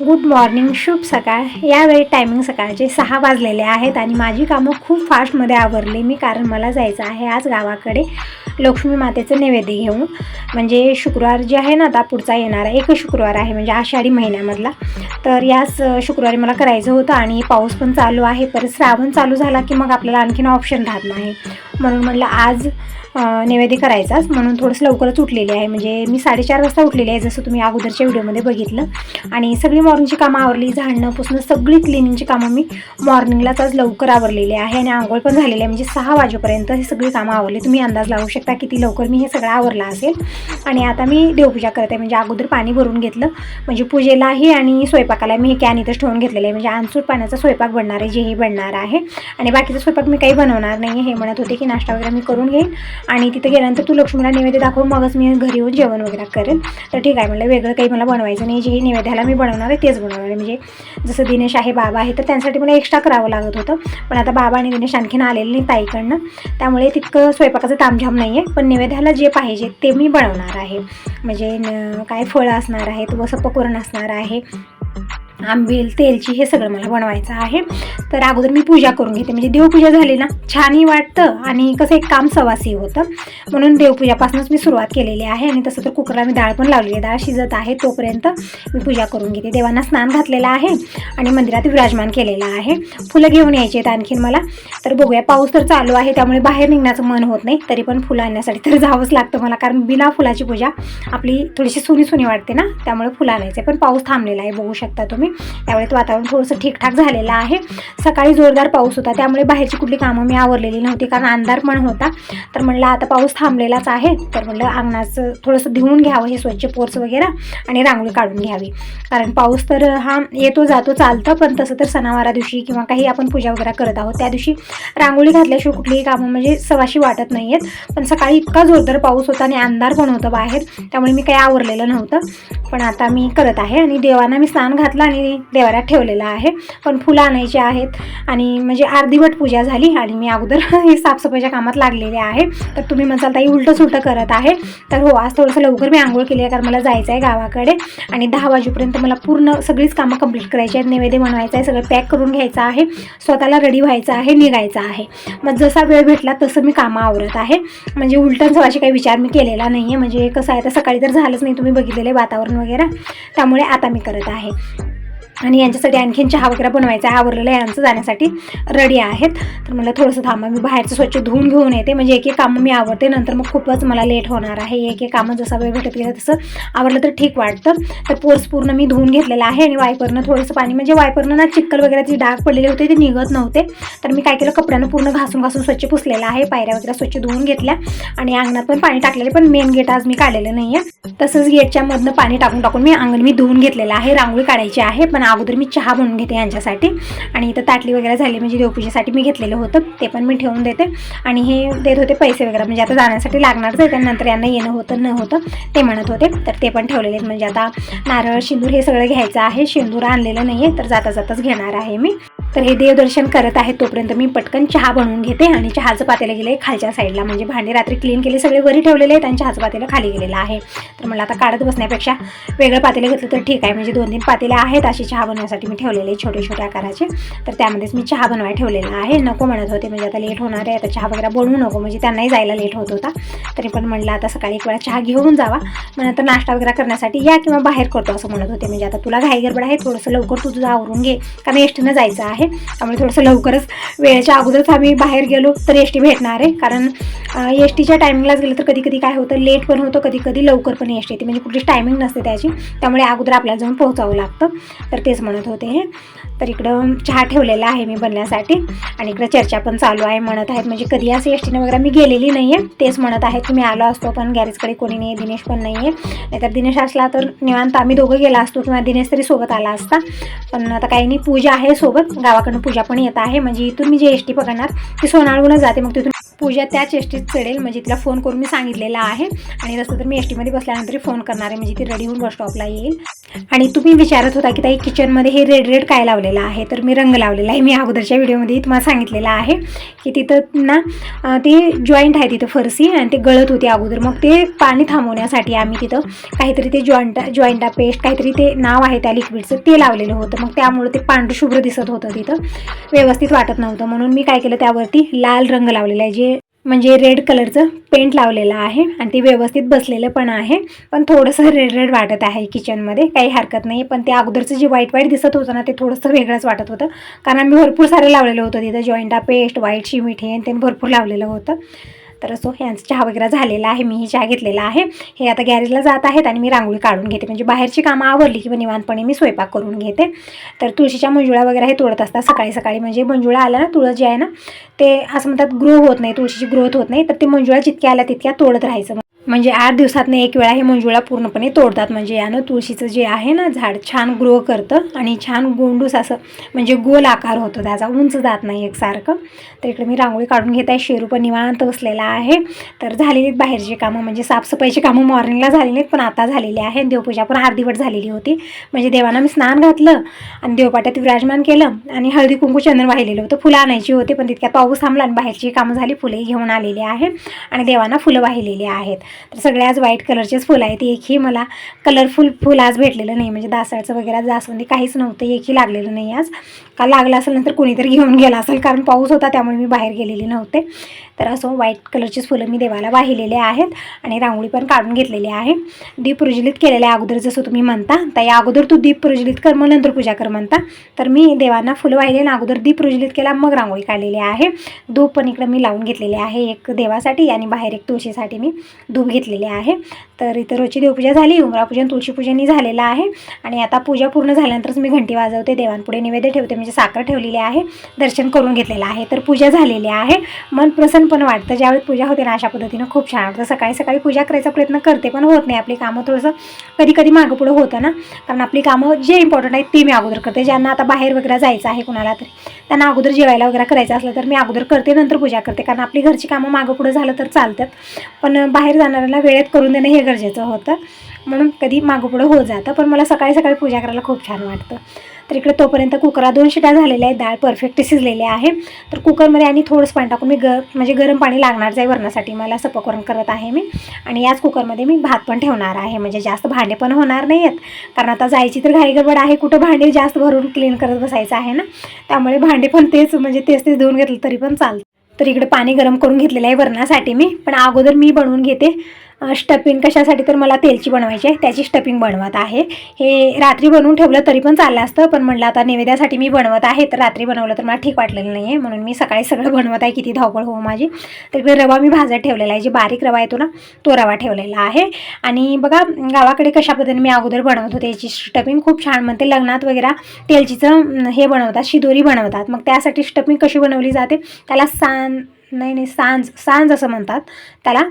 Good morning शुभ सकाळ. यावेळी टायमिंग सकाळचे सहा वाजलेले आहेत आणि माझी कामं खूप फास्टमध्ये आवरली मी कारण मला जायचं आहे आज गावाकडे लक्ष्मी मातेचं नैवेद्य घेऊन. म्हणजे शुक्रवार जे आहे ना आता पुढचा येणारा एक शुक्रवार आहे म्हणजे आषाढी महिन्यामधला. तर याच शुक्रवारी मला करायचं होतं आणि पाऊस पण चालू आहे. परत श्रावण चालू झाला की मग आपल्याला आणखीन ऑप्शन राहत नाही. म्हणून म्हटलं आज नैवेद्य करायचाच. म्हणून थोडंसं लवकरच उठलेली आहे. म्हणजे मी साडेचार वाजता उठलेली आहे जसं तुम्ही अगोदरच्या व्हिडिओमध्ये बघितलं. आणि सगळी मॉर्निंगची कामं आवरली झाडणं पुसणं सगळी क्लिनिंगची कामं मी मॉर्निंगलाच आज लवकर आवरलेली आहे. आणि आंघोळ पण झालेली आहे. म्हणजे सहा वाजेपर्यंत हे सगळी कामं आवरली. तुम्ही अंदाज लावू शकता किती लवकर मी हे सगळं आवरलं असेल. आणि आता मी देवपूजा करत आहे. म्हणजे अगोदर पाणी भरून घेतलं. म्हणजे पूजेलाही आणि स्वयंपाकाला मी हे कॅन इथंच ठेवून घेतलेलं आहे. म्हणजे आणसूट पाण्याचा स्वयंपाक बनणार आहे जेही बनणार आहे. आणि बाकीचा स्वयंपाक मी काही बनवणार नाही हे म्हणत होते की नाश्ता वगैरे मी करून घेईन. आणि तिथे गेल्यानंतर तू लक्ष्मीला नैवेद्य दाखव मगच मी घरी येऊन जेवण वगैरे करेन. तर ठीक आहे म्हटलं वेगळं काही मला बनवायचं नाही. जे नैवेद्याला मी बनवणार आहे तेच बनवणार आहे. म्हणजे जसं दिनेश आहे बाबा आहे तर त्यांसाठी मला एक्स्ट्रा करावं लागत होतं. पण आता बाबा आणि दिनेश आणखीन आलेले नाही ताईकडनं. त्यामुळे तितकं स्वयंपाकाचं तामझाम नाही आहे पण नैवेद्याला जे पाहिजे ते मी बनवणार आहे. म्हणजे काय फळं असणार आहेत व सपकवरण असणार आहे. आंबील तेलची हे सगळं मला बनवायचं आहे. तर अगोदर मी पूजा करून घेते. म्हणजे देवपूजा झाली ना छानही वाटतं आणि कसं एक काम सवासी होतं. म्हणून देवपूजापासूनच मी सुरुवात केलेली आहे आणि तसं तर कुकरला मी डाळ पण लावलेली आहे. डाळ शिजत आहे तोपर्यंत मी पूजा करून घेते. देवांना स्नान घातलेलं आहे आणि मंदिरात विराजमान केलेलं आहे. फुलं घेऊन यायची आहेत आणखीन मला. तर बघूया पाऊस तर चालू आहे त्यामुळे बाहेर निघण्याचं मन होत नाही. तरी पण फुलं आणण्यासाठी तर जावंच लागतं मला कारण बिना फुलाची पूजा आपली थोडीशी सुनी सुनी वाटते ना त्यामुळे फुलं आणायचे. पण पाऊस थांबलेला आहे बघू शकता तुम्ही. त्यावेळेत वातावरण थोडंसं ठीकठाक झालेलं आहे. सकाळी जोरदार पाऊस होता. त्यामुळे बाहेरची कुठली कामं मी आवरलेली नव्हती. कारण अंधार पण होता. तर म्हणलं आता पाऊस थांबलेलाच आहे. तर म्हणलं अंगणाचं थोडंसं धुवून घ्यावं. हे स्वच्छ पोर्स वगैरे आणि रांगोळी काढून घ्यावी. कारण पाऊस तर हा येतो जातो चालतं. पण तसं तर सणावारा दिवशी किंवा काही आपण पूजा वगैरे करत आहोत. त्या दिवशी रांगोळी घातल्याशिवाय कुठलीही कामं म्हणजे सवाशी वाटत नाही आहेत पण सकाळी इतका जोरदार पाऊस होता आणि अंधार पण होतं बाहेर. त्यामुळे मी काही आवरलेलं नव्हतं. पण आता मी करत आहे आणि देवांना मी स्नान घातलं आणि देवाऱ्यात ठेवलेलं आहे. पण फुलं आणायची आहेत आणि म्हणजे अर्धीवट पूजा झाली आणि मी अगोदर हे साफसफाईच्या कामात लागलेले आहे. तर तुम्ही म्हणसाल ताई उलटं सुलटं करत आहे. तर हो आज थोडंसं लवकर मी आंघोळ केली आहे कारण मला जायचं आहे गावाकडे. आणि दहा वाजेपर्यंत मला पूर्ण सगळीच कामं कंप्लीट करायची आहेत. नैवेद्य बनवायचं आहे सगळं पॅक करून घ्यायचं आहे. स्वतःला रेडी व्हायचं आहे निघायचं आहे. मग जसा वेळ भेटला तसं मी कामं आवरत आहे. म्हणजे उलटं असे काही विचार मी केलेला नाही आहे म्हणजे कसं आहे तर सकाळी तर झालंच नाही. तुम्ही बघितलेलं वातावरण वगैरे. त्यामुळे आता मी करत आहे. आणि यांच्यासाठी आणखीन चहा वगैरे बनवायचा आहे. आवरलेलं यांचं जाण्यासाठी. रेडी आहेत. तर मला थोडंसं थांबा. मी बाहेरचं स्वच्छ धुवून घेऊन येते. म्हणजे एक एक कामं मी आवरते. नंतर मग खूपच मला लेट होणार आहे. एक एक कामं जसा वेळ भेटत गेलं तसं आवरलं तर ठीक वाटतं. तर पोर्स पूर्ण मी धुवून घेतलेलं आहे आणि वायपरनं थोडंसं पाणी. म्हणजे वायपरनं ना चिक्कल वगैरे जे डाग पडलेले होते ते निघत नव्हते. तर मी काय केलं? कपड्यानं पूर्ण घासून घासून स्वच्छ पुसलेलं आहे. पायऱ्या वगैरे स्वच्छ धुवून घेतल्या. आणि अंगणात पण पाणी टाकलेले पण मेन गेट आज मी काढलेलं नाही आहे तसंच गेटच्या मधनं पाणी टाकून टाकून मी अंगण मी धुवून घेतलेलं आहे. रांगोळी काढायची आहे. पण अगोदर मी चहा बनवून घेते यांच्यासाठी. आणि इथं ताटली वगैरे झाली म्हणजे देवपूजेसाठी मी घेतलेलं होतं ते पण मी ठेवून देते. आणि हे देत होते पैसे वगैरे म्हणजे आता जाण्यासाठी लागणारच आहे त्यानंतर यांना येणं होतं न होतं ते म्हणत होते. तर ते पण ठेवलेले आहेत म्हणजे आता नारळ शिंदूर हे सगळं घ्यायचं आहे. शिंदूर आणलेलं नाही आहे तर जाता जाताच घेणार आहे मी. तर हे देवदर्शन करत आहे तोपर्यंत मी पटकन चहा बनवून घेते आणि चहाचं पातेलं गेले खालच्या साईडला. म्हणजे भांडे रात्री क्लीन केले सगळे वरी ठेवलेले आहेत आणि चहाचं पातेलं खाली गेलेलं आहे. तर मला आता काढत बसण्यापेक्षा वेगळं पातेलं घेतलं तर ठीक आहे. म्हणजे दोन तीन पातेले आहेत अशी चहा बनवण्यासाठी मी ठेवलेले आहे छोटे छोटे आकाराचे. तर त्यामध्येच मी चहा बनवायला ठेवलेला आहे. नको म्हणत होते म्हणजे आता लेट होणार आहे. आता चहा वगैरे बनवू नको म्हणजे त्यांनाही जायला लेट होत होता. तरी पण म्हणलं आता सकाळी एक वेळा चहा घेऊन जावा. मग नंतर नाश्ता वगैरे करण्यासाठी या किंवा बाहेर करतो असं म्हणत होते. म्हणजे आता तुला घाई गडबड आहे थोडंसं लवकर तू तुझं आवरून घे. कारण एसटीनं जायचं आहे. त्यामुळे थोडंसं लवकरच वेळेच्या अगोदरच आम्ही बाहेर गेलो तर एस टी भेटणार आहे. कारण एस टीच्या टायमिंगलाच गेलं तर कधी कधी काय होतं लेट पण होतं कधी कधी लवकर पण एस टी येते. म्हणजे कुठलीच टायमिंग नसते त्याची. त्यामुळे अगोदर आपल्याला जाऊन पोहोचावं लागतं. तर तेच म्हणत होते हे. तर इकडं चहा ठेवलेला आहे मी बनण्यासाठी. आणि इकडं चर्चा पण चालू आहे म्हणत आहेत. म्हणजे कधी असं एस टीने वगैरे मी गेलेली नाही आहे तेच म्हणत आहेत की मी आलो असतो पण गॅरेजकडे कोणी नाही दिनेश पण नाही आहे नाहीतर दिनेश असला तर निवांत आम्ही दोघं गेला असतो किंवा दिनेश तरी सोबत आला असता. पण आता काही नाही पूजा आहे सोबत. गावाकडनं पूजा पण येत आहे. म्हणजे इथून मी जी एस टी पकडणार ती सोनाळहूनच जाते. मग तिथून पूजा त्याच एस टीत चढेल. म्हणजे तिला फोन करून मी सांगितलेला आहे. आणि तसं तर मी एस टीमध्ये बसल्यानंतर फोन करणार आहे. म्हणजे ती रेडी होऊन बस स्टॉपला येईल. आणि तुम्ही विचारत होता की ताई किचनमध्ये हे रेड रेड काय लावलेलं आहे? तर मी रंग लावलेला आहे. मी अगोदरच्या व्हिडिओमध्ये तुम्हाला सांगितलेलं आहे की तिथं ना ते जॉईंट आहे तिथं फरसी आणि ते गळत होती अगोदर. मग ते पाणी थांबवण्यासाठी आम्ही तिथं काहीतरी ते जॉईंट जॉईंटा पेस्ट काहीतरी ते नाव आहे त्या लिक्विडचं ते लावलेलं होतं. मग त्यामुळे ते पांढरशुभ्र दिसत होतं तिथं. व्यवस्थित वाटत नव्हतं. म्हणून मी काय केलं त्यावरती लाल रंग लावलेला आहे. जे म्हणजे रेड कलरचं पेंट लावलेलं आहे आणि ते व्यवस्थित बसलेलं पण आहे. पण थोडंसं रेड रेड वाटत आहे किचनमध्ये काही हरकत नाही पण ते अगोदरचं जे व्हाईट व्हाईट दिसत होतं ना ते थोडंसं वेगळंच वाटत होतं. कारण आम्ही भरपूर सारे लावलेलं होतं तिथं. जॉईंटा पेस्ट व्हाईट शिमिट आणि ते भरपूर लावलेलं होतं. तर असो यांचा चहा वगैरे झालेला आहे मीही चहा घेतलेला आहे. हे आता गॅरेजला जात आहेत आणि मी रांगोळी काढून घेते. म्हणजे बाहेरची कामं आवरली किंवा निवांतपणे मी स्वयंपाक करून घेते. तर तुळशीच्या मंजुळा वगैरे हे तोडत असतात. सकाळी सकाळी म्हणजे मंजुळा आला ना तुळस जे आहे ना ते असं म्हणतात ग्रो होत नाही तुळशीची ग्रोथ होत नाही. तर ते मंजुळा जितक्या आल्या तितक्या तोडत राहायचं. म्हणजे आठ दिवसातनं एक वेळा हे मंजुळा पूर्णपणे तोडतात. म्हणजे यानं तुळशीचं जे आहे ना झाड छान ग्रो करतं आणि छान गोंडूस असं म्हणजे गोल आकार होतो. त्याचा उंच जात नाही एकसारखं. तर इकडे मी रांगोळी काढून घेत आहे. शेरू पण निवांत बसलेला आहे. तर झालेली आहेत बाहेरची कामं. म्हणजे साफसफाईची कामं मॉर्निंगला झालेली आहेत पण आता झालेली आहे. देवपूजा पण अर्धीवट झालेली होती. म्हणजे देवांना मी स्नान घातलं आणि देवपाट्यात विराजमान केलं आणि हळदी कुंकू चंदन वाहिलेलं होतं. फुलं आणायची होती पण तितक्यात पाऊस थांबला आणि बाहेरची कामं झाली फुलंही घेऊन आलेली आहे आणि देवांना फुलं वाहिलेली आहेत. तर सगळे आज व्हाईट कलरचेच फुलं आहेत. एकही मला कलरफुल फुल आज भेटलेलं नाही. म्हणजे दासाळचं वगैरे जास्वंदी काहीच नव्हतं. एकही लागलेलं नाही आज. का लागलं असेल नंतर कोणीतरी घेऊन गेला असेल. कारण पाऊस होता त्यामुळे मी बाहेर गेलेले नव्हते. तर असं व्हाईट कलरचीच फुलं मी देवाला वाहिलेले आहेत आणि रांगोळी पण काढून घेतलेली आहे. दीप प्रज्वलित केलेल्या अगोदर जसं तुम्ही म्हणता तर या अगोदर तू दीप प्रज्वलित कर मग नंतर पूजा कर म्हणता. तर मी देवांना फुलं वाहिले आणि अगोदर दीप प्रज्वलित केला मग रांगोळी काढलेली आहे. धूप पण इकडं मी लावून घेतलेले आहे एक देवासाठी आणि बाहेर एक तुळशीसाठी मी धूप घेतलेले आहे. तर इथं रोजची देवपूजा झाली उमरापूजन तुळशीपूजनही झालेलं आहे. आणि आता पूजा पूर्ण झाल्यानंतरच मी घंटी वाजवते देवांपुढे निवेद्य ठेवते म्हणजे साखर ठेवलेली आहे दर्शन करून घेतलेलं आहे. तर पूजा झालेली आहे. मन प्रसन्न पण वाटतं. ज्यावेळी पूजा होते ना अशा पद्धतीनं खूप छान वाटतं. सकाळी सकाळी पूजा करायचा प्रयत्न करते पण होत नाही. आपली कामं थोडंसं कधी कधी मागं पुढं होतं ना. कारण आपली कामं जे इम्पॉर्टंट आहेत ते मी अगोदर करते. ज्यांना आता बाहेर वगैरे जायचं आहे कुणाला तरी त्यांना अगोदर जेवायला वगैरे करायचं असलं तर मी अगोदर करते नंतर पूजा करते. कारण आपली घरची कामं मागं पुढं झालं तर चालतात. पण बाहेर जाणाऱ्यांना वेळेत करून देणं हे गरजेचं होतं. म्हणून कधी मागं पुढं होत जातं. पण मला सकाळी सकाळी पूजा करायला खूप छान वाटतं. तर इकडे तोपर्यंत कुकरात दोन शिट्या झालेल्या आहेत? डाळ परफेक्ट शिजलेली आहे. तर कुकरमध्ये आणि थोडंसं पाणी टाकून मी ग म्हणजे गरम पाणी लागणारच आहे वरणासाठी. मला सपकवरण करत आहे मी. आणि याच कुकरमध्ये मी भात पण ठेवणार आहे. म्हणजे जास्त भांडे पण होणार नाही आहेत कारण आता जायची तर घाई गडबड आहे. कुठं भांडे जास्त भरून क्लीन करत बसायचं आहे ना? त्यामुळे भांडे पण तेच म्हणजे तेच तेच धुवून घेतलं तरी पण चालतं. तर इकडे पाणी गरम करून घेतलेलं आहे वरणासाठी मी. पण अगोदर मी बनवून घेते. स्टपिंग कशासाठी तर मला तेलची बनवायची आहे त्याची स्टपिंग बनवत आहे. हे रात्री बनवून ठेवलं तरी पण चाललं असतं पण म्हणलं आता नैवेद्यासाठी मी बनवत आहे तर रात्री बनवलं तर मला ठीक वाटलेलं नाही आहे म्हणून मी सकाळी सगळं बनवत आहे किती धावपळ हो माझी. तर रवा मी भाजत ठेवलेला आहे जे बारीक रवा येतो ना तो रवा ठेवलेला आहे. आणि बघा गावाकडे कशा पद्धतीने मी अगोदर बनवत होते याची स्टपिंग खूप छान म्हणते लग्नात वगैरे तेलचीचं हे बनवतात शिदोरी बनवतात. मग त्यासाठी स्टपिंग कशी बनवली जाते त्याला सान नाही नाही सांज सांज असं म्हणतात. त्याला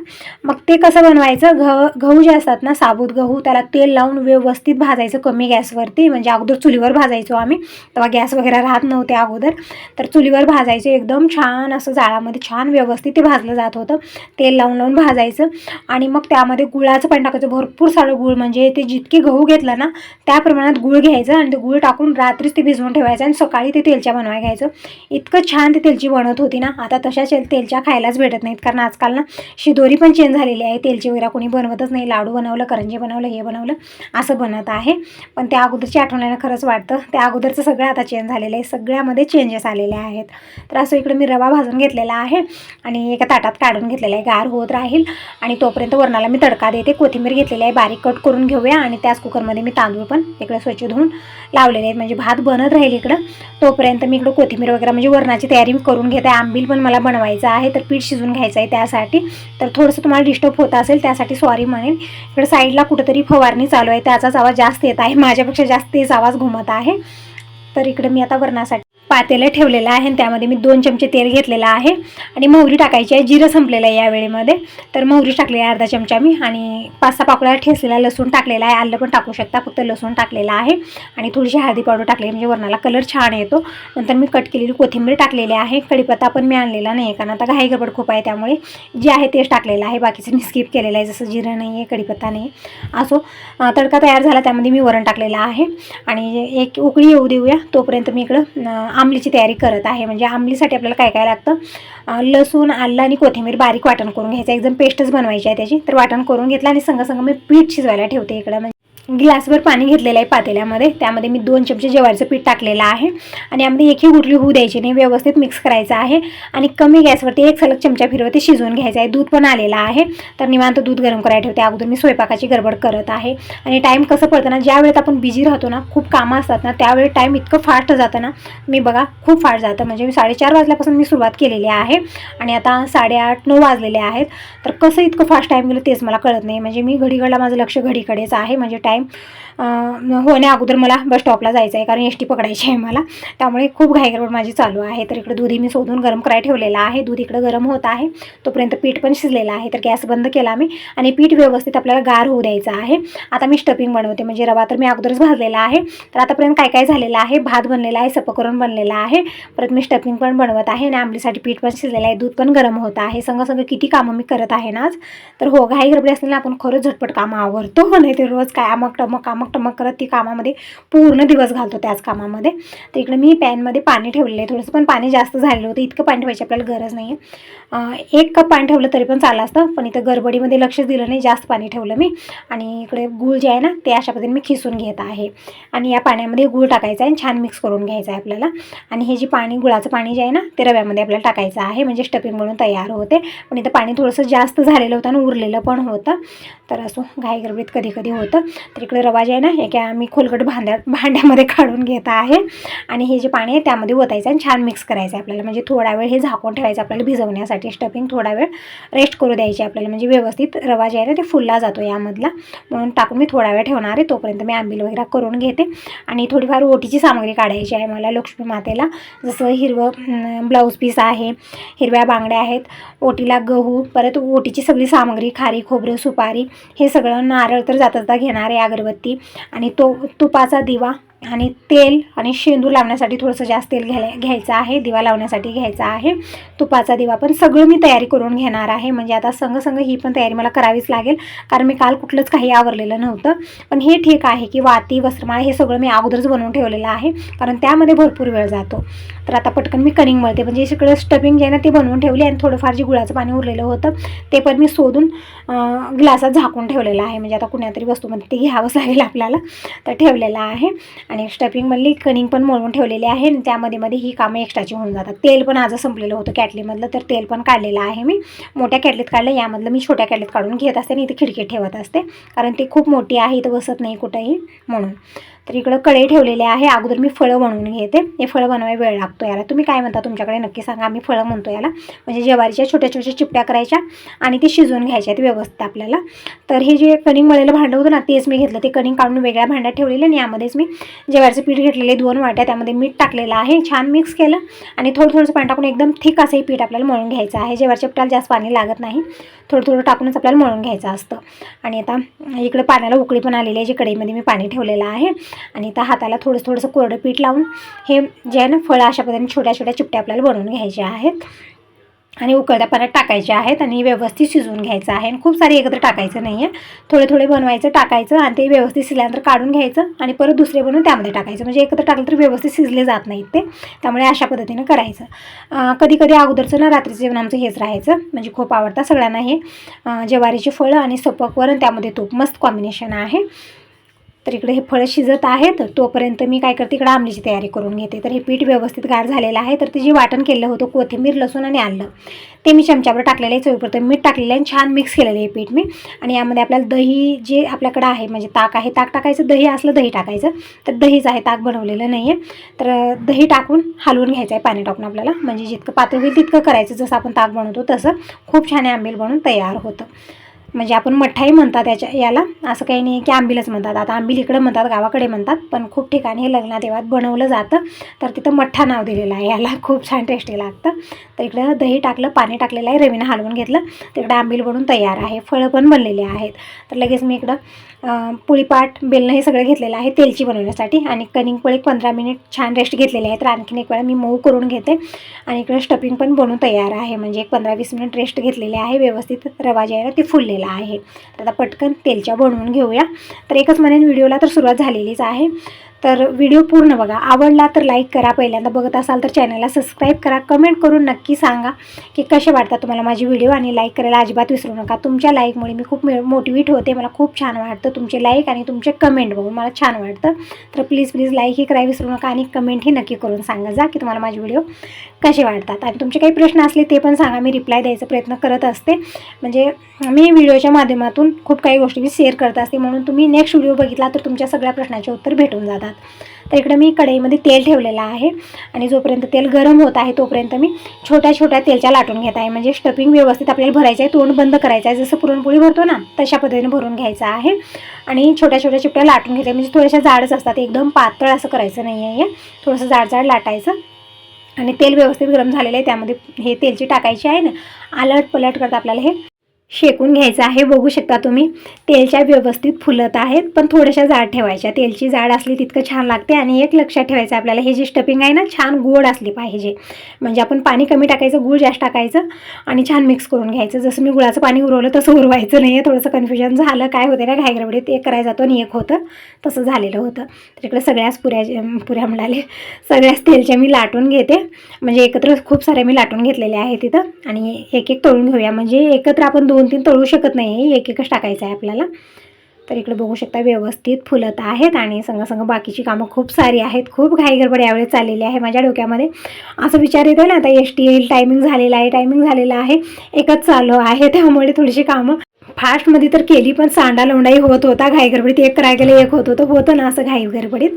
मग ते कसं बनवायचं? घ गहू जे असतात ना साबूत गहू त्याला तेल लावून व्यवस्थित भाजायचं कमी गॅसवरती. म्हणजे अगोदर चुलीवर भाजायचो आम्ही. तेव्हा गॅस वगैरे राहत नव्हते अगोदर. तर चुलीवर भाजायचे एकदम छान असं जाळामध्ये छान व्यवस्थित ते भाजलं जात होतं. तेल लावून लावून भाजायचं. आणि मग त्यामध्ये गुळाचं पण टाकायचं. भरपूर सारं गुळ. म्हणजे ते जितके गहू घेतलं ना त्या प्रमाणात गुळ घ्यायचं आणि ते गुळ टाकून रात्रीच ते भिजवून ठेवायचं आणि सकाळी ते तेलच्या बनवाय घ्यायचं. इतकं छान ते तेलची बनत होती ना. आता तशाच तेलच्या खायलाच भेटत नाहीत. कारण आजकाल ना शिदोरी पण चेंज झालेली आहे. तेलची वगैरे कोणी बनवतच नाही. लाडू बनवलं करंजी बनवलं हे बनवलं असं बनत आहे. पण त्या अगोदरची आठवण्यानं खरंच वाटतं. त्या अगोदरचं सगळं आता चेंज झालेलं आहे. सगळ्यामध्ये चेंजेस आलेले आहेत. तर असं इकडे मी रवा भाजून घेतलेला आहे आणि एका ताटात काढून घेतलेला आहे. गार होत राहील आणि तोपर्यंत वरणाला मी तडका देते. कोथिंबीर घेतलेली आहे. बारीक कट करून घेऊया आणि त्याच कुकरमध्ये मी तांदूळ पण इकडे स्वच्छ धुवून लावलेले आहेत. म्हणजे भात बनत राहील इकडं. तोपर्यंत मी इकडं कोथिंबीर वगैरे म्हणजे वरणाची तयारी करून घेते. आंबील पण मला बनवायचं आहे तर पीठ शिजून घ्यायचं आहे त्यासाठी. तर थोडंसं तुम्हाला डिस्टर्ब होत असेल त्यासाठी सॉरी म्हणेन. इकडं साईडला कुठंतरी फवारणी चालू आहे त्याचाच आवाज जास्त येत आहे. माझ्यापेक्षा जास्त तेच आवाज घुमत आहे. तर इकडं मी आता वरणासाठी पातेलं ठेवलेलं आहे आणि त्यामध्ये मी दोन चमचे तेल घेतलेलं आहे. आणि मोहरी टाकायची आहे जिरं संपलेलं आहे या वेळेमध्ये तर मोहरी टाकलेली आहे अर्धा चमचा मी. आणि पाच सहा पाकळ्या ठेसलेला लसूण टाकलेला आहे. आलं पण टाकू शकता फक्त लसूण टाकलेला आहे. आणि थोडीशी हळदी पावडर टाकली म्हणजे वरणाला कलर छान येतो. नंतर मी कट केलेली कोथिंबीर टाकलेली आहे. कढीपत्ता पण मी आणलेला नाही कारण आता घाई गडबड खूप आहे त्यामुळे जे आहे तेच टाकलेलं आहे. बाकीचं मी स्किप केलेलं आहे जसं जिरं नाही आहे कढीपत्ता नाही आहे असो तडका तयार झाला त्यामध्ये मी वरण टाकलेलं आहे. आणि एक उकळी येऊ देऊया. तोपर्यंत मी इकडं आमलीची तयारी करत आहे. म्हणजे आमलीसाठी आपल्याला काय काय लागतं? लसूण आलं आणि कोथिंबीर बारीक वाटण करून घ्यायचं. एकदम पेस्टच बनवायची आहे त्याची. तर वाटण करून घेतलं आणि संग संग मी पीठ शिजवायला ठेवते इकडं. म्हणजे ग्लासभर पाणी घेतलेलं आहे पातेल्यामध्ये. त्यामध्ये मी दोन चमचे ज्वारीचं पीठ टाकलेलं आहे. आणि यामध्ये एकही गुटली होऊ द्यायची नाही व्यवस्थित मिक्स करायचं आहे. आणि कमी गॅसवरती एक सलग चमचा फिरवते शिजवून घ्यायचं आहे. दूध पण आलेलं आहे. तर निवांत दूध गरम करायला ठेवते. अगोदर मी स्वयंपाकाची गडबड करत आहे. आणि टाईम कसं पडतं ना ज्या वेळेत आपण बिझी राहतो ना खूप कामं असतात ना त्यावेळी टाईम इतकं फास्ट जातं ना मी बघा खूप फास्ट जातं. म्हणजे मी साडेचार वाजल्यापासून मी सुरुवात केलेली आहे. आणि आता साडेआठ नऊ वाजलेले आहेत. तर कसं इतकं फास्ट टाईम गेलं तेच मला कळत नाही. म्हणजे मी घडीकडला माझं लक्ष घडीकडेच आहे. म्हणजे टाईम time होण्या अगोदर मला बस स्टॉपला जायचं आहे कारण एस टी पकडायची आहे मला. त्यामुळे खूप घाईगडबड माझी चालू आहे. तर इकडे दूधही मी शोधून गरम करायला ठेवलेलं आहे. दूध इकडं गरम होत आहे. तोपर्यंत पीठ पण शिजलेलं आहे. तर गॅस बंद केला मी आणि पीठ व्यवस्थित आपल्याला गार होऊ द्यायचं आहे. आता मी स्टपिंग बनवते. म्हणजे रवा तर मी अगोदरच भाजलेला आहे. तर आतापर्यंत काय काय झालेलं आहे? भात बनलेला आहे सपकरून बनलेला आहे. परत मी स्टपिंग पण बनवत आहे आणि आंबलीसाठी पीठ पण शिजलेलं आहे. दूध पण गरम होत आहे. संग संग किती कामं मी करत आहे ना आज. तर हो घाई गडबडी असलेला आपण खरंच झटपट कामं आवरतो. नाही ते रोज काय मग टमक कामं टमक करत ती कामामध्ये पूर्ण दिवस घालतो त्याच कामामध्ये. तर इकडे मी पॅनमध्ये पाणी ठेवलेलं आहे. थोडंसं पण पाणी जास्त झालेलं होतं. इतकं पाणी ठेवायची आपल्याला गरज नाही आहे एक कप पाणी ठेवलं तरी पण चाललं असतं पण इथं गडबडीमध्ये लक्षच दिलं नाही जास्त पाणी ठेवलं मी. आणि इकडे गूळ जे आहे ना ते अशा पद्धतीने मी खिसून घेत आहे. आणि या पाण्यामध्ये गूळ टाकायचा आहे आणि छान मिक्स करून घ्यायचं आहे आपल्याला. आणि हे जे पाणी गुळाचं पाणी जे आहे ना ते रव्यामध्ये आपल्याला टाकायचं आहे म्हणजे स्टफिंग म्हणून तयार होते. पण इथं पाणी थोडंसं जास्त झालेलं होतं आणि उरलेलं पण होतं. तर असो घाई गडबडीत कधी कधी होतं. तर इकडे रवा जे आहे ना एक मी खोलगट भांड्या भांड्यामध्ये काढून घेत आहे. आणि हे जे पाणी आहे त्यामध्ये ओतायचं आणि छान मिक्स करायचं आहे आपल्याला. म्हणजे थोडा वेळ हे झाकून ठेवायचं आपल्याला भिजवण्यासाठी. स्टफिंग थोडा वेळ रेस्ट करू द्यायची आपल्याला. म्हणजे व्यवस्थित रवा जे आहे ना ते फुलला जातो यामधला. म्हणून टाकून मी थोडा वेळ ठेवणार आहे. तोपर्यंत मी आंबील वगैरे करून घेते. आणि थोडीफार ओटीची सामग्री काढायची आहे मला लक्ष्मी मातेला. जसं हिरवं ब्लाऊज पीस आहे हिरव्या बांगड्या आहेत ओटीला गहू परत ओटीची सगळी सामग्री खारी खोबरं सुपारी हे सगळं नारळ तर जाता जाता घेणार आहे अगरबत्ती. आणि तो तुपाचा दिवा आणि तेल आणि शेंदूर लावण्यासाठी थोडंसं जास्त तेल घ्याय घ्यायचं आहे. दिवा लावण्यासाठी घ्यायचा आहे. तुपाचा दिवा पण सगळं मी तयारी करून घेणार आहे. म्हणजे आता संग संग ही पण तयारी मला करावीच लागेल. कारण मी काल कुठलंच काही आवरलेलं नव्हतं. पण हे ठीक आहे की वाती वस्त्रमाळ हे सगळं मी अगोदरच बनवून ठेवलेलं आहे. कारण त्यामध्ये भरपूर वेळ जातो. तर आता पटकन मी कनिंग मळते. म्हणजे सगळं स्टफिंग जे आहे ना ते बनवून ठेवली आणि थोडंफार जे गुळाचं पाणी उरलेलं होतं ते पण मी शोधून ग्लासात झाकून ठेवलेलं आहे. म्हणजे आता कुण्यातरी वस्तूमध्ये ते घ्यावंच लागेल आपल्याला. तर ठेवलेलं आहे. आणि स्टफिंग मधली कणिंग पण मळून ठेवलेली आहे आणि त्यामध्ये मध्ये ही कामं एक्स्ट्राची होऊन जातात. तेल पण आज संपलेलं होतं कॅटलीमधलं तर तेल पण काढलेलं आहे मी. मोठ्या कॅटलीत काढलं यामधलं मी छोट्या कॅटलीत काढून घेत असते आणि इथे खिडकीत ठेवत असते. कारण ती खूप मोठी आहे इथं बसत नाही कुठंही म्हणून. तर इकडं कढई ठेवलेले आहे. अगोदर मी फळं बनवून घेते. हे फळं बनवायला वेळ लागतो याला. तुम्ही काय म्हणता तुमच्याकडे? नक्की सांगा. आम्ही फळं म्हणतो याला. म्हणजे ज्वारीच्या छोट्या छोट्या चिपट्या करायच्या आणि ते शिजवून घ्यायच्या आहेत व्यवस्थित आपल्याला. तर हे जे कणिंग मळलेलं भांडं होतं ना तेच मी घेतलं. ते कणिंग काढून वेगळ्या भांड्यात ठेवलेलं आणि यामध्येच मी ज्वारीचं पीठ घेतलेले दोन वाट्या. त्यामध्ये मीठ टाकलेलं आहे. छान मिक्स केलं आणि थोडं थोडंसं पाणी टाकून एकदम थिक असं हे पीठ आपल्याला मळून घ्यायचं आहे. ज्वारीच्या पिठाला जास्त पाणी लागत नाही. थोडं थोडं टाकूनच आपल्याला मळून घ्यायचं असतं. आणि आता इकडे पाण्याला उकळी पण आलेली आहे. जे कढईमध्ये मी पाणी ठेवलेलं आहे. आणि आता हाताला थोडंसं थोडंसं कोरडं पीठ लावून हे जे आहे ना फळं अशा पद्धतीने छोट्या छोट्या चिपट्या आपल्याला बनवून घ्यायचे आहेत. आणि उकळत्या पाण्यात टाकायचे आहेत आणि व्यवस्थित शिजवून घ्यायचं आहे. आणि खूप सारे एकत्र टाकायचं नाही आहे. थोडे थोडे बनवायचं टाकायचं आणि ते व्यवस्थित शिजल्यानंतर काढून घ्यायचं आणि परत दुसरे बनवून त्यामध्ये टाकायचं. म्हणजे एकत्र टाकलं तर व्यवस्थित शिजले जात नाहीत ते. त्यामुळे अशा पद्धतीनं करायचं. कधी कधी अगोदरचं ना रात्रीचं जेवण आमचं हेच राहायचं. म्हणजे खूप आवडतं सगळ्यांना हे. ज्वारीची फळं आणि सपक वरण त्यामध्ये तूप मस्त कॉम्बिनेशन आहे. तर इकडे हे फळं शिजत आहेत. तोपर्यंत मी काय करते इकडे आमलीची तयारी करून घेते. तर हे पीठ व्यवस्थित गार झालेलं आहे. तर ते जे वाटण केलं होतं कोथिंबीर लसूण आणि आलं ते मी चमच्यावर टाकलेलं आहे. चवीपुरतं मीठ टाकलेलं आहे छान मिक्स केलेलं आहे पीठ मी. आणि यामध्ये आपल्याला दही जे आपल्याकडं आहे म्हणजे ताक आहे ताक टाकायचं. दही असलं दही टाकायचं. तर दहीच आहे ताक बनवलेलं नाही आहे तर दही टाकून हलवून घ्यायचं आहे पाणी टाकून आपल्याला. म्हणजे जितकं पातळ होईल तितकं करायचं. जसं आपण ताक बनवतो तसं. खूप छान आंबील बनवून तयार होतं. म्हणजे आपण मठ्ठाही म्हणतात याच्या याला. असं काही नाही की आंबीलच म्हणतात. आता आंबील इकडं म्हणतात गावाकडे म्हणतात. पण खूप ठिकाणी हे लग्ना देवात बनवलं जातं. तर तिथं मठ्ठा नाव दिलेलं आहे. याला खूप छान टेस्टी लागतं. तर इकडं दही टाकलं पाणी टाकलेलं आहे. रवीनं हलवून घेतलं. तिकडं आंबील बनून तयार आहे. फळं पण बनलेली आहेत. तर लगेच मी इकडं पोळीपाट बेलणं हे सगळं घेतलेलं आहे तेलची बनवण्यासाठी. आणि कणिक पोळी पंधरा मिनिट छान रेस्ट घेतलेली आहे. तर आणखीन एक वेळा मी मऊ करून घेते. आणि इकडे स्टफिंग पण बनवून तयार आहे. म्हणजे एक पंधरा वीस मिनिट रेस्ट घेतलेले आहे. व्यवस्थित रवा जे आहे ते फुललेला आहे. तर आता पटकन तेलच्या बनवून घेऊया. तर एकच म्हणेन व्हिडिओला तर सुरुवात झालेलीच आहे. तर व्हिडिओ पूर्ण बघा. आवडला तर लाईक करा. पहिल्यांदा बघत असाल तर चॅनलला सबस्क्राईब करा. कमेंट करून नक्की सांगा की कसे वाटतात तुम्हाला माझे व्हिडिओ आणि लाईक करायला अजिबात विसरू नका. तुमच्या लाईकमुळे मी खूप मोटिवेट होते. मला खूप छान वाटतं तुमचे लाईक आणि तुमचे कमेंट बघून. मला छान वाटतं. तर प्लीज प्लीज लाईकही करायला विसरू नका आणि कमेंटही नक्की करून सांगा जा की तुम्हाला माझे व्हिडिओ कसे वाटतात आणि तुमचे काही प्रश्न असले ते पण सांगा. मी रिप्लाय द्यायचा प्रयत्न करत असते. म्हणजे मी व्हिडिओच्या माध्यमातून खूप काही गोष्टी मी शेअर करत असते. म्हणून तुम्ही नेक्स्ट व्हिडिओ बघितला तर तुमच्या सगळ्या प्रश्नाचे उत्तर भेटून जातात. तर इकडे मी कढईमध्ये तेल ठेवलेलं आहे. आणि जोपर्यंत तेल गरम होत आहे तोपर्यंत मी छोट्या छोट्या तेलच्या लाटून घेत आहे. म्हणजे स्टफिंग व्यवस्थित आपल्याला भरायचं आहे तोंड बंद करायचं आहे. जसं पुरणपोळी भरतो ना तशा पद्धतीने भरून घ्यायचं आहे. आणि छोट्या छोट्या चिपट्या लाटून घ्यायच्या म्हणजे थोड्याशा जाडच असतात. एकदम पातळ असं करायचं नाही आहे थोडंसं जाड जाड लाटायचं. आणि तेल व्यवस्थित गरम झालेलं आहे त्यामध्ये हे तेलची टाकायची आहे ना आलट पलट करता आपल्याला हे शेकून घ्यायचं आहे. बघू शकता तुम्ही तेलच्या व्यवस्थित फुलत आहेत पण थोड्याशा जाड ठेवायच्या. तेलची जाड असली तितकं छान लागते आणि एक लक्षात ठेवायचं आपल्याला हे जे स्टपिंग आहे ना छान गोड असली पाहिजे. म्हणजे आपण पाणी कमी टाकायचं गूळ जास्त टाकायचं आणि छान मिक्स करून घ्यायचं. जसं मी गुळाचं पाणी उरवलं तसं उरवायचं नाही आहे. थोडंसं कन्फ्युजन झालं काय होते ना घाईगडबडीत एक करायला जातो आणि एक होतं. तसं झालेलं होतं. तर इकडे सगळ्याच पुऱ्या पुऱ्या म्हणाले. सगळ्याच तेलच्या मी लाटून घेते. म्हणजे एकत्र खूप साऱ्या मी लाटून घेतलेल्या आहेत तिथं आणि एक एक तळून घेऊया. म्हणजे एकत्र आपण दोन तीन तळू शकत नाही एक एकच टाकायचं आहे आपल्याला. तर इकडे बघू शकता व्यवस्थित फुलत आहेत आणि संग बाकीची कामं खूप सारी आहेत. खूप घाईगडबड यावेळेस चाललेली आहे माझ्या डोक्यामध्ये. असं विचार येतो ना आता एस टी येईल टायमिंग झालेला आहे टायमिंग झालेला आहे. एकच चालू आहे त्यामुळे थोडीशी कामं फास्टमध्ये तर केली पण सांडा लोंडाही होत होता. घाई गडबडीत एक कराय गेलं एक होत होतं. होतं ना असं घाई गडबडीत.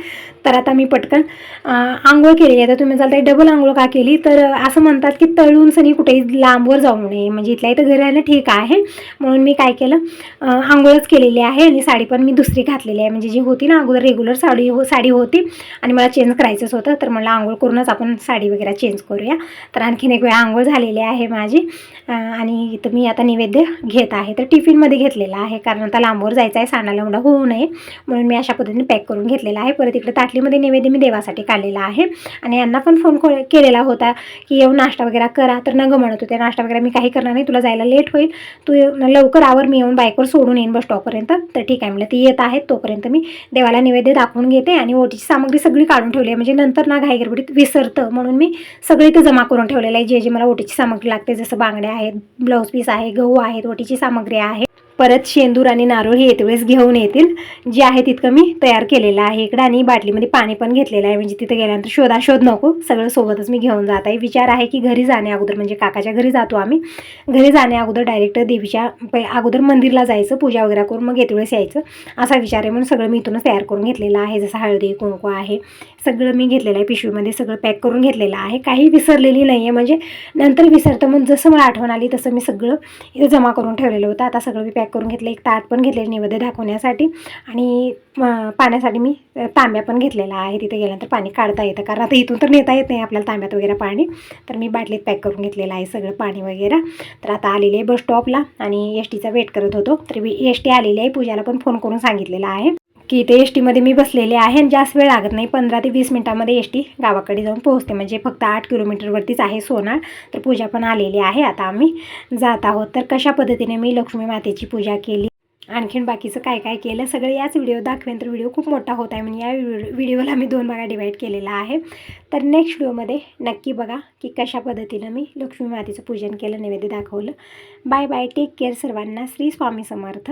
तर आता मी पटकन आंघोळ केली. आहे तर तुम्ही चालता डबल आंघोळ का केली तर असं म्हणतात की तळून सनी कुठेही लांबवर जाऊ नये. म्हणजे इथल्या इथं घरी राहिलं ठीक आहे. म्हणून मी काय केलं आंघोळच केलेली आहे आणि साडी पण मी दुसरी घातलेली आहे. म्हणजे जी होती ना अगोदर रेग्युलर साडी हो साडी होती आणि मला चेंज करायचंच होतं. तर मला आंघोळ करूनच आपण साडी वगैरे चेंज करूया. तर आणखीन एक वेळा आंघोळ झालेली आहे माझी. आणि इथं मी आता नैवेद्य घेत आहे. तर टिफिन टिफिनमध्ये घेतलेला आहे. कारण आता लांबवर जायचं आहे सांडा लांबडा होऊ नये. म्हणून मी अशा पद्धतीने पॅक करून घेतलेला आहे. परत इकडे ताटलीमध्ये नैवेद्य मी देवासाठी काढलेला आहे. आणि यांना पण फोन केलेला होता की येऊन नाश्ता वगैरे करा. तर न म्हणत होते नाश्ता वगैरे मी काही करणार नाही तुला जायला लेट होईल. तू ये- लवकर आवर मी येऊन बाईकवर सोडून येईन बस स्टॉपपर्यंत तर ठीक आहे म्हणलं ती येत आहेत तोपर्यंत मी देवाला नैवेद्य दाखवून घेते. आणि ओटीची सामग्री सगळी काढून ठेवली आहे. म्हणजे नंतर ना घाईगडबडीत विसरतं. म्हणून मी सगळी इथं जमा करून ठेवलेलं आहे. जे जे मला ओटीची सामग्री लागते जसं बांगड्या आहेत ब्लाऊज पीस आहे गहू आहेत ओटीची सामग्री आहे. परत शेंदूर आणि नारळ हे येतेवेळेस घेऊन येतील. जे आहे तितकं मी तयार केलेलं आहे इकडं आणि बाटलीमध्ये पाणी पण घेतलेलं आहे. म्हणजे तिथं गेल्यानंतर शोधा शोध नको. सगळं सोबतच मी घेऊन जात आहे. विचार आहे की घरी जाण्या अगोदर म्हणजे काकाच्या घरी जातो आम्ही. घरी जाण्या अगोदर डायरेक्ट देवीच्या अगोदर मंदिरला जायचं. पूजा वगैरे करून मग येतेवेळेस यायचं. असा विचार आहे म्हणून सगळं मी इथूनच तयार करून घेतलेलं आहे. जसं हळदी कुंकू आहे. सगळं मी घेतलेलं आहे. पिशवीमध्ये सगळं पॅक करून घेतलेलं आहे. काही विसरलेली नाही आहे म्हणजे नंतर विसरतं मग जसं मला आठवण आली तसं मी सगळं इथं जमा करून ठेवलेलं होतं. आता सगळं मी पॅक पॅक करून घेतलं एक ताट पण घेतले नैवेद्य दाखवण्यासाठी आणि पाण्यासाठी मी तांब्या पण घेतलेला आहे तिथे गेल्यानंतर पाणी काढता येतं कारण आता इथून तर नेता येत नाही आपल्याला तांब्यात वगैरे पाणी. तर मी बाटलीत पॅक करून घेतलेलं आहे सगळं पाणी वगैरे. तर आता आलेले आहे बस स्टॉपला आणि एस टीचा वेट करत होतो. तर मी एस टी आलेली आहे पूजाला पण फोन करून सांगितलेला आहे. की ते एस टीमध्ये मी बसलेले आहे आणि जास्त वेळ लागत नाही. पंधरा ते वीस मिनटामध्ये एस टी गावाकडे जाऊन पोहोचते. म्हणजे फक्त आठ किलोमीटरवरतीच आहे सोनाळ. तर पूजा पण आलेली आहे. आता आम्ही जात आहोत. तर कशा पद्धतीने मी लक्ष्मी मातेची पूजा केली? आणखीन बाकीचं काय काय केलं? सगळं याच व्हिडिओ दाखवेन. तर व्हिडिओ खूप मोठा होत आहे. म्हणजे या व्हिडिओला मी दोन भागा डिवाईड केलेला आहे. तर नेक्स्ट व्हिडिओमध्ये नक्की बघा की कशा पद्धतीनं मी लक्ष्मी मातेचं पूजन केलं नैवेद्य दाखवलं. बाय बाय टेक केअर सर्वांना. श्री स्वामी समर्थ.